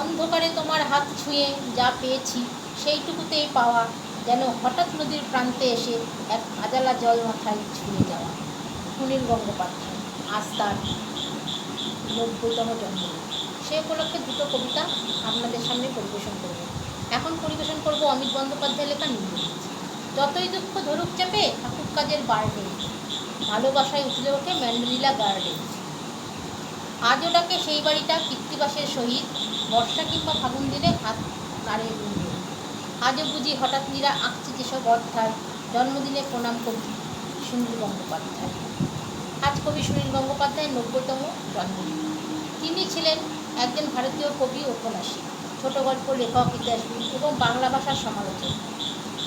অন্ধকারে তোমার হাত ছুঁয়ে যা পেয়েছি, সেইটুকুতেই পাওয়া যেন হঠাৎ নদীর প্রান্তে এসে এক আজালা জল মাথায় ছুঁয়ে যাওয়া। সুনীল গঙ্গোপাধ্যায়, আজ তার নব্বইতম জন্মদিন সে উপলক্ষে দুটো কবিতা আপনাদের সামনে পরিবেশন করব। এখন পরিবেশন করব অমিত বন্দ্যোপাধ্যায় লেখা নিন্দুক যতই দুঃখ ধরুক চেপে, ঠাকুর কাজের বাড়বে ভালোবাসায় উঠলে ওঠে ম্যান্ডেলিলা গার্ডেন। আজও ডাকে সেই বাড়িটা কৃত্তিবাসের সহিত বর্ষা কিংবা ফাগুন দিলে হাত নাড়ে আজও বুঝি হঠাৎ নীরা আঁকছে যেসব অধ্যায় জন্মদিনে প্রণাম কবি সুনীল গঙ্গোপাধ্যায়। আজ কবি সুনীল গঙ্গোপাধ্যায়ের নব্বইতম জন্মদিন। তিনি ছিলেন একজন ভারতীয় কবি ঔপন্যাসিক ছোট গল্প, লেখক, ইতিহাসবিদ এবং বাংলা ভাষার সমালোচক।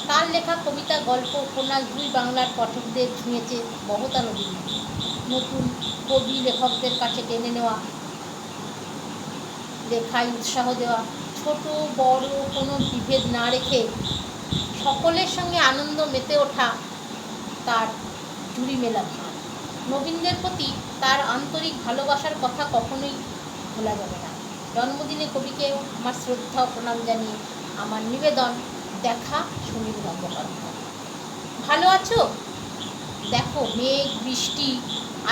তার লেখা কবিতা, গল্প, উপন্যাস দুই বাংলার পাঠকদের ছুঁয়েছে বহতা নদীর নতুন কবি লেখকদের কাছে টেনে নেওয়া লেখায় উৎসাহ দেওয়া, ছোট, বড় কোনো বিভেদ না রেখে সকলের সঙ্গে আনন্দ মেতে ওঠা তার জুড়ি মেলা। নবীনদের প্রতি তার আন্তরিক ভালোবাসার কথা কখনোই ভোলা যাবে না। জন্মদিনে কবিকে আমার শ্রদ্ধা প্রণাম জানিয়ে আমার নিবেদন, দেখা সুনীল গঙ্গোপাধ্যায় ভালো আছো? দেখো মেঘ, বৃষ্টি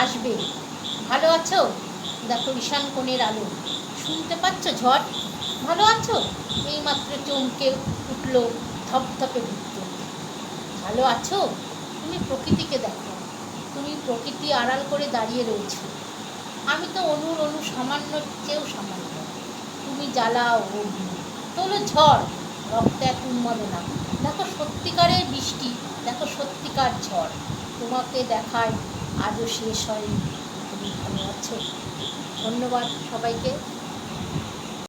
আসবে। ভালো আছো? দেখো ঈশান কোণের আলো। শুনতে পাচ্ছ ঝড়? ভালো আছো? এইমাত্র চমকে উঠল ধপধপে বিদ্যুৎ ভালো আছো? তুমি প্রকৃতিকে দেখো। তুমি প্রকৃতি আড়াল করে দাঁড়িয়ে রয়েছো। আমি তো অনুর অনু সামান্য চেয়েও সামান্য। তুমি জ্বালাও অগ্নি। তোলো ঝড়। রক্ত এক উন্মাদনা। দেখো সত্যিকারের বৃষ্টি। দেখো সত্যিকার ঝড়। তোমাকে দেখায় আজও শেষ হয়নি। তুমি ভালো আছো? ধন্যবাদ সবাইকে।